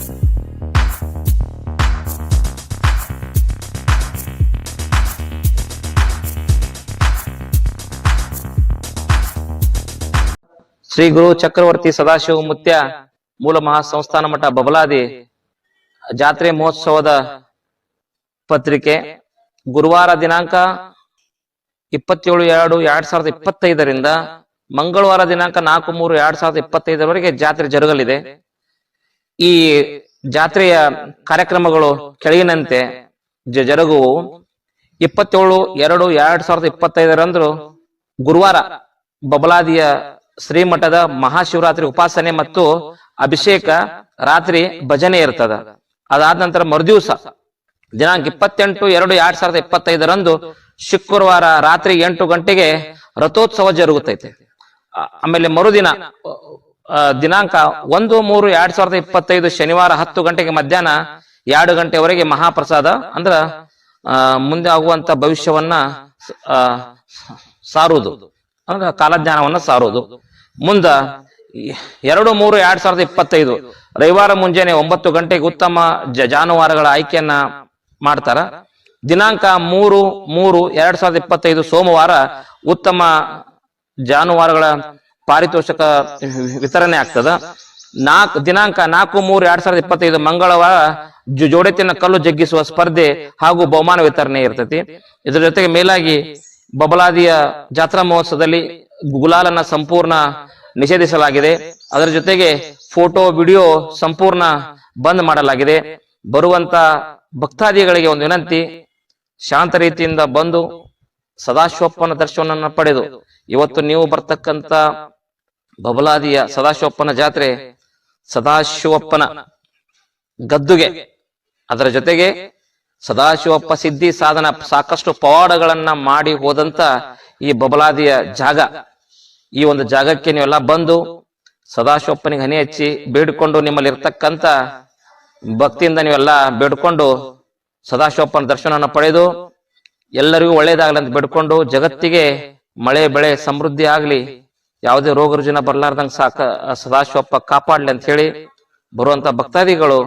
ಶ್ರೀ ಗುರು ಚಕ್ರವರ್ತಿ ಸದಾಶಿವ ಮುತ್ಯ ಮೂಲ ಮಹಾ ಸಂಸ್ಥಾನ ಮಠ ಬಬಲಾದಿ ಜಾತ್ರೆ ಮಹೋತ್ಸವದ ಪತ್ರಿಕೆ ಗುರುವಾರ ದಿನಾಂಕ ಇಪ್ಪತ್ತೇಳು ಎರಡು ಎರಡ್ ಸಾವಿರದ ಇಪ್ಪತ್ತೈದರಿಂದ ಮಂಗಳವಾರ ದಿನಾಂಕ ನಾಲ್ಕು ಮೂರು ಎರಡ್ ಸಾವಿರದ ಇಪ್ಪತ್ತೈದರವರೆಗೆ ಜಾತ್ರೆ ಜರುಗಲಿದೆ. ಈ ಜಾತ್ರೆಯ ಕಾರ್ಯಕ್ರಮಗಳು ಕೆಳಗಿನಂತೆ ಜರುಗುವು. ಇಪ್ಪತ್ತೇಳು ಎರಡು ಎರಡ್ ಸಾವಿರದ ಇಪ್ಪತ್ತೈದರಂದು ಗುರುವಾರ ಬಬಲಾದಿಯ ಶ್ರೀಮಠದ ಮಹಾಶಿವರಾತ್ರಿ ಉಪಾಸನೆ ಮತ್ತು ಅಭಿಷೇಕ ರಾತ್ರಿ ಭಜನೆ ಇರ್ತದ. ಅದಾದ ನಂತರ ಮರುದಿವಸ ದಿನಾಂಕ ಇಪ್ಪತ್ತೆಂಟು ಎರಡು ಎರಡ್ ಸಾವಿರದ ಇಪ್ಪತ್ತೈದರಂದು ಶುಕ್ರವಾರ ರಾತ್ರಿ ಎಂಟು ಗಂಟೆಗೆ ರಥೋತ್ಸವ ಜರುಗುತ್ತೈತೆ ಆಮೇಲೆ ಮರುದಿನ ದಿನಾಂಕ ಒಂದು ಮೂರು ಎರಡ್ ಸಾವಿರದ ಇಪ್ಪತ್ತೈದು ಶನಿವಾರ ಹತ್ತು ಗಂಟೆಗೆ ಮಧ್ಯಾಹ್ನ ಎರಡು ಗಂಟೆವರೆಗೆ ಮಹಾಪ್ರಸಾದ ಅಂದ್ರ ಮುಂದೆ ಆಗುವಂತ ಭವಿಷ್ಯವನ್ನ ಸಾರುವುದು. ಅಂದ್ರೆ ಕಾಲಜ್ಞಾನವನ್ನ ಸಾರುವುದು. ಮುಂದ ಎರಡು ಮೂರು ಎರಡ್ ಸಾವಿರದ ಇಪ್ಪತ್ತೈದು ರವಿವಾರ ಮುಂಜಾನೆ ಒಂಬತ್ತು ಗಂಟೆಗೆ ಉತ್ತಮ ಜಾನುವಾರುಗಳ ಆಯ್ಕೆಯನ್ನ ಮಾಡ್ತಾರ. ದಿನಾಂಕ ಮೂರು ಮೂರು ಎರಡ್ ಸಾವಿರದ ಇಪ್ಪತ್ತೈದು ಸೋಮವಾರ ಉತ್ತಮ ಜಾನುವಾರುಗಳ ಪಾರಿತೋಷಕ ವಿತರಣೆ ಆಗ್ತದ. ನಾಲ್ಕು ದಿನಾಂಕ ನಾಲ್ಕು ಮೂರು ಎರಡ್ ಸಾವಿರದ ಇಪ್ಪತ್ತೈದು ಮಂಗಳವಾರ ಜೋಡೆತಿನ ಕಲ್ಲು ಜಗ್ಗಿಸುವ ಸ್ಪರ್ಧೆ ಹಾಗೂ ಬಹುಮಾನ ವಿತರಣೆ ಇರ್ತೈತಿ. ಇದರ ಜೊತೆಗೆ ಮೇಲಾಗಿ ಬಬಲಾದಿಯ ಜಾತ್ರಾ ಮಹೋತ್ಸವದಲ್ಲಿ ಗುಲಾಲನ್ನ ಸಂಪೂರ್ಣ ನಿಷೇಧಿಸಲಾಗಿದೆ. ಅದರ ಜೊತೆಗೆ ಫೋಟೋ, ವಿಡಿಯೋ ಸಂಪೂರ್ಣ ಬಂದ್ ಮಾಡಲಾಗಿದೆ. ಬರುವಂತ ಭಕ್ತಾದಿಗಳಿಗೆ ಒಂದು ವಿನಂತಿ, ಶಾಂತ ರೀತಿಯಿಂದ ಬಂದು ಸದಾಶಿವಪ್ಪನ ದರ್ಶನವನ್ನ ಪಡೆದು, ಇವತ್ತು ನೀವು ಬರ್ತಕ್ಕಂತ ಬಬಲಾದಿಯ ಸದಾಶಿವಪ್ಪನ ಜಾತ್ರೆ ಸದಾಶಿವಪ್ಪನ ಗದ್ದುಗೆ. ಅದರ ಜೊತೆಗೆ ಸದಾಶಿವಪ್ಪ ಸಿದ್ಧಿ ಸಾಧನ ಸಾಕಷ್ಟು ಪವಾಡಗಳನ್ನ ಮಾಡಿ ಹೋದಂತ ಈ ಬಬಲಾದಿಯ ಜಾಗ. ಈ ಒಂದು ಜಾಗಕ್ಕೆ ನೀವೆಲ್ಲ ಬಂದು ಸದಾಶಿವಪ್ಪನಿಗೆ ಹನಿ ಹಚ್ಚಿ ಬೇಡಿಕೊಂಡು ನಿಮ್ಮಲ್ಲಿ ಇರ್ತಕ್ಕಂತ ಭಕ್ತಿಯಿಂದ ನೀವೆಲ್ಲ ಬೇಡ್ಕೊಂಡು ಸದಾಶಿವಪ್ಪನ ದರ್ಶನವನ್ನು ಪಡೆದು ಎಲ್ಲರಿಗೂ ಒಳ್ಳೇದಾಗಲಿ ಅಂತ ಬೇಡ್ಕೊಂಡು ಜಗತ್ತಿಗೆ ಮಳೆ, ಬೆಳೆ, ಸಮೃದ್ಧಿ ಆಗ್ಲಿ ಯಾವುದೇ ರೋಗ ರುಜಿನ ಬರ್ಲಾರ್ದಂಗ ಸಾಕ ಸದಾಶಿವಪ್ಪ ಕಾಪಾಡ್ಲಿ ಅಂತ ಹೇಳಿ ಬರುವಂತ ಭಕ್ತಾದಿಗಳು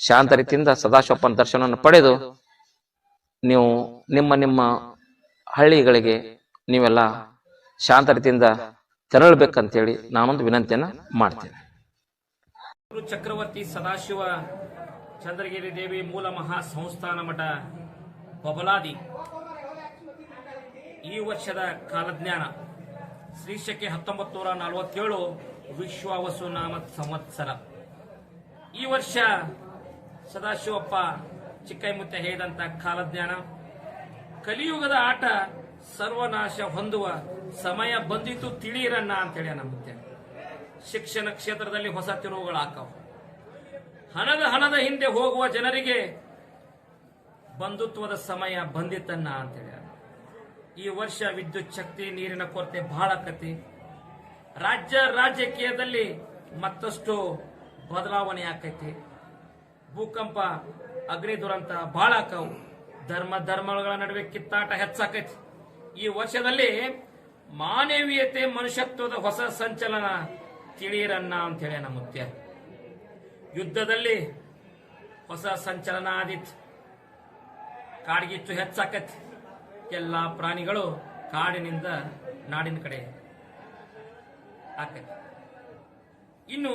ಶಾಂತ ರೀತಿಯಿಂದ ಸದಾಶಿವಪ್ಪನ ದರ್ಶನವನ್ನು ಪಡೆದು ನೀವು ನಿಮ್ಮ ನಿಮ್ಮ ಹಳ್ಳಿಗಳಿಗೆ ನೀವೆಲ್ಲ ಶಾಂತ ರೀತಿಯಿಂದ ತೆರಳಬೇಕಂತೇಳಿ ನಾನೊಂದು ವಿನಂತಿಯನ್ನ ಮಾಡ್ತೇನೆ. ಚಕ್ರವರ್ತಿ ಸದಾಶಿವ ಚಂದ್ರಗಿರಿ ದೇವಿ ಮೂಲ ಮಹಾ ಸಂಸ್ಥಾನ ಮಠ ಬಬಲಾದಿ ಈ ವರ್ಷದ ಕಾಲಜ್ಞಾನ. ಶ್ರೀಶಕ್ಕೆ ಹತ್ತೊಂಬತ್ತು ನೂರ ನಲವತ್ತೇಳು ವಿಶ್ವಾವಸು ನಾಮ ಸಂವತ್ಸರ. ಈ ವರ್ಷ ಸದಾಶಿವಪ್ಪ ಚಿಕ್ಕೈಮುತ್ತ ಹೇಳಿದಂತ ಕಾಲಜ್ಞಾನ, ಕಲಿಯುಗದ ಆಟ ಸರ್ವನಾಶ ಹೊಂದುವ ಸಮಯ ಬಂದಿತು ತಿಳಿಯಿರಣ್ಣ ಅಂತೇಳಿ ನಂಬುತ್ತೆ ಶಿಕ್ಷಣ ಕ್ಷೇತ್ರದಲ್ಲಿ ಹೊಸ ತಿರುವುಗಳಾಕವು ಹಣದ ಹಣದ ಹಿಂದೆ ಹೋಗುವ ಜನರಿಗೆ ಬಂಧುತ್ವದ ಸಮಯ ಬಂದಿತ್ತಣ್ಣ ಅಂತೇಳಿ. ಈ ವರ್ಷ ವಿದ್ಯುತ್ ಶಕ್ತಿ, ನೀರಿನ ಕೊರತೆ ಬಹಳ ಕತಿ. ರಾಜ್ಯ ರಾಜಕೀಯದಲ್ಲಿ ಮತ್ತಷ್ಟು ಬದಲಾವಣೆ ಆಕೈತಿ. ಭೂಕಂಪ, ಅಗ್ನಿ ದುರಂತ ಬಹಳ ಆಕವು. ಧರ್ಮ ಧರ್ಮಗಳ ನಡುವೆ ಕಿತ್ತಾಟ ಹೆಚ್ಚಾಕೈತಿ. ಈ ವರ್ಷದಲ್ಲಿ ಮಾನವೀಯತೆ, ಮನುಷ್ಯತ್ವದ ಹೊಸ ಸಂಚಲನ ತಿಳಿಯಿರನ್ನ ಅಂತೇಳಿ ನಮ್ಮ ಮುತ್ಯ. ಯುದ್ಧದಲ್ಲಿ ಹೊಸ ಸಂಚಲನ ಆದಿತ್ತು ಕಾಡ್ಗಿಚ್ಚು ಹೆಚ್ಚಾಕತಿ. ಎಲ್ಲಾ ಪ್ರಾಣಿಗಳು ಕಾಡಿನಿಂದ ನಾಡಿನ ಕಡೆ ಆಗ್ತೈತೆ. ಇನ್ನು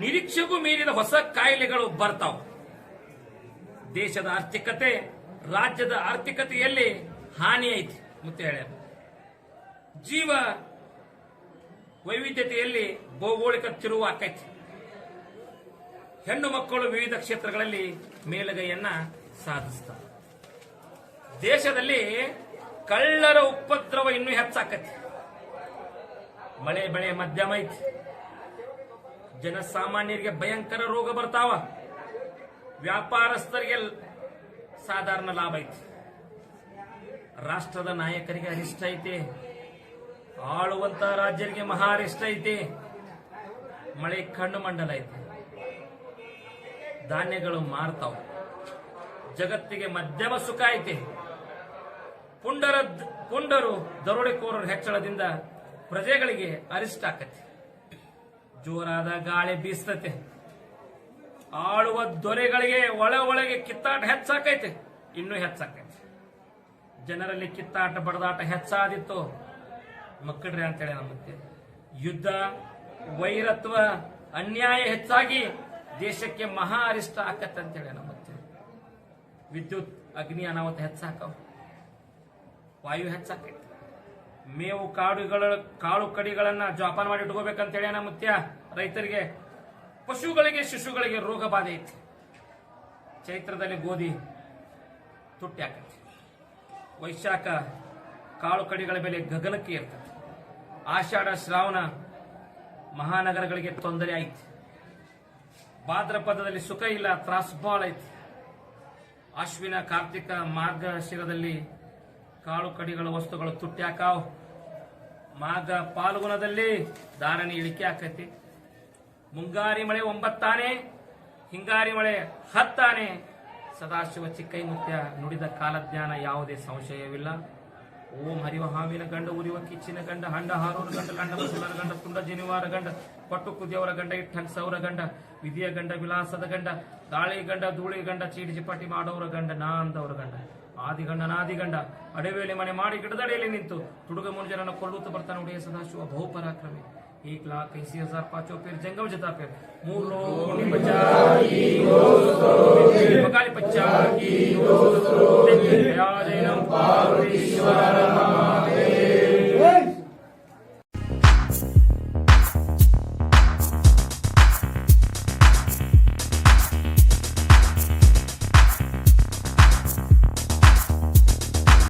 ನಿರೀಕ್ಷೆಗೂ ಮೀರಿದ ಹೊಸ ಕಾಯಿಲೆಗಳು ಬರ್ತಾವ. ದೇಶದ ಆರ್ಥಿಕತೆ, ರಾಜ್ಯದ ಆರ್ಥಿಕತೆಯಲ್ಲಿ ಹಾನಿ ಐತಿ ಮುತ್ತೆ ಹೇಳ ಜೀವ ವೈವಿಧ್ಯತೆಯಲ್ಲಿ ಭೌಗೋಳಿಕ ತಿರುವು ಆಕೈತಿ ಹೆಣ್ಣು ಮಕ್ಕಳು ವಿವಿಧ ಕ್ಷೇತ್ರಗಳಲ್ಲಿ ಮೇಲುಗೈಯನ್ನ ಸಾಧಿಸ್ತಾರೆ ದೇಶದಲ್ಲಿ ಕಳ್ಳರ ಉಪದ್ರವ ಇನ್ನೂ ಹೆಚ್ಚಾಕತಿ ಮಳೆ ಬೆಳೆ ಮಧ್ಯಮ ಐತಿ. ಜನಸಾಮಾನ್ಯರಿಗೆ ಭಯಂಕರ ರೋಗ ಬರ್ತಾವ. ವ್ಯಾಪಾರಸ್ಥರಿಗೆ ಸಾಧಾರಣ ಲಾಭ ಐತಿ. ರಾಷ್ಟ್ರದ ನಾಯಕರಿಗೆ ಅರಿಷ್ಟ ಐತಿ. ಆಳುವಂತ ರಾಜ್ಯರಿಗೆ ಮಹಾ ಅರಿಷ್ಟ ಐತಿ. ಮಳೆ ಕಣ್ಣು ಮಂಡಲ ಐತಿ. ಧಾನ್ಯಗಳು ಮಾರ್ತಾವ. ಜಗತ್ತಿಗೆ ಮಧ್ಯಮ ಸುಖ ಐತಿ. ಪುಂಡರ ಪುಂಡರು ದರೋಡೆಕೋರರ ಹೆಚ್ಚಳದಿಂದ ಪ್ರಜೆಗಳಿಗೆ ಅರಿಷ್ಟ ಆಕತಿ. ಜೋರಾದ ಗಾಳಿ ಬೀಸ್ತತೆ. ಆಳುವ ದೊರೆಗಳಿಗೆ ಒಳ ಒಳಗೆ ಕಿತ್ತಾಟ ಹೆಚ್ಚಾಕೈತೆ. ಇನ್ನೂ ಹೆಚ್ಚಾಕೈತೆ. ಜನರಲ್ಲಿ ಕಿತ್ತಾಟ ಬಡದಾಟ ಹೆಚ್ಚಾದಿತ್ತು. ಮಕ್ಕಳ್ರಿ ಅಂತೇಳಿ ನಮ್ಮತ್ತೆ ಯುದ್ಧ, ವೈರತ್ವ, ಅನ್ಯಾಯ ಹೆಚ್ಚಾಗಿ ದೇಶಕ್ಕೆ ಮಹಾ ಅರಿಷ್ಟ ಆಕತ್ತಂತೇಳಿ ನಮ್ಮತ್ತೆ ವಿದ್ಯುತ್, ಅಗ್ನಿ ಅನಾಹುತ ಹೆಚ್ಚಾಕವು. ವಾಯು ಹೆಚ್ಚಾಕೈತಿ ಮೇವು ಕಾಡುಗಳ ಕಾಳು ಕಡಿಗಳನ್ನ ಜೋಪಾನ ಮಾಡಿ ಇಟ್ಕೋಬೇಕಂತೇಳಿ ನಮ್ಮ ಮುತ್ಯ ರೈತರಿಗೆ. ಪಶುಗಳಿಗೆ, ಶಿಶುಗಳಿಗೆ ರೋಗ ಬಾಧೆ ಐತಿ. ಚೈತ್ರದಲ್ಲಿ ಗೋಧಿ ತುಟ್ಟಿ ಹಾಕೈತಿ ವೈಶಾಖ ಕಾಳು ಕಡಿಗಳ ಬೆಲೆ ಗಗನಕ್ಕೆ ಇರ್ತದೆ ಆಷಾಢ, ಶ್ರಾವಣ ಮಹಾನಗರಗಳಿಗೆ ತೊಂದರೆ ಐತಿ. ಭಾದ್ರಪದದಲ್ಲಿ ಸುಖ ಇಲ್ಲ ತ್ರಾಸ್ಬಾಳ್ ಐತಿ. ಅಶ್ವಿನ, ಕಾರ್ತಿಕ, ಮಾರ್ಗಶಿರದಲ್ಲಿ ಕಾಳು ಕಡಿಗಳ ವಸ್ತುಗಳು ತುಟ್ಟ್ಯಾಕಾವ್. ಮಾಗ ಪಾಲ್ಗುಣದಲ್ಲಿ ಧಾರಣೆ ಇಳಿಕೆ ಆಕೈತಿ. ಮುಂಗಾರಿ ಮಳೆ ಒಂಬತ್ತಾನೆ, ಹಿಂಗಾರಿ ಮಳೆ ಹತ್ತಾನೆ. ಸದಾಶಿವ ಚಿಕ್ಕೈ ಮುತ್ಯ ನುಡಿದ ಕಾಲಜ್ಞಾನ ಯಾವುದೇ ಸಂಶಯವಿಲ್ಲ. ಓಂ ಹರಿವ ಹಾವಿನ ಗಂಡ ಉರಿವ ಕಿಚ್ಚಿನ ಗಂಡ, ಹಂಡ ಹಾರೋರ ಗಂಡ ಗಂಡ ಗಂಡ, ತುಂಡ ಜನಿವಾರ ಗಂಡ ಕೊಟ್ಟು ಕುದಿಯವರ ಗಂಡ ಇಟ್ಟಂಗ್ ಸೌರ ಗಂಡ ವಿಧಿಯ ಗಂಡ ವಿಲಾಸದ ಗಂಡ ಗಾಳಿ ಗಂಡ ಧೂಳಿ ಗಂಡ ಚೀಟಿ ಚಿಪಾಟಿ ಮಾಡೋರ ಗಂಡ ನಾ ಅಂದವರ ಗಂಡ ಆದಿಗಂಡ ನಾದಿಗಂಡ ಅಡವೇಲಿ ಮನೆ ಮಾಡಿ ಗಿಡದಡಿಯಲ್ಲಿ ನಿಂತು ತುಡುಗ ಮುನುಜನನ್ನು ಕೊಲ್ಲುತ್ತಾ ಬರ್ತಾನೆ ಉಡೆಯ ಸದಾಶಿವ ಬಹುಪರಾಕ್ರಮಿ एक लाख इसी हजार पांचों पेर जंगम जता पेर मूल लोग बचा की बकाली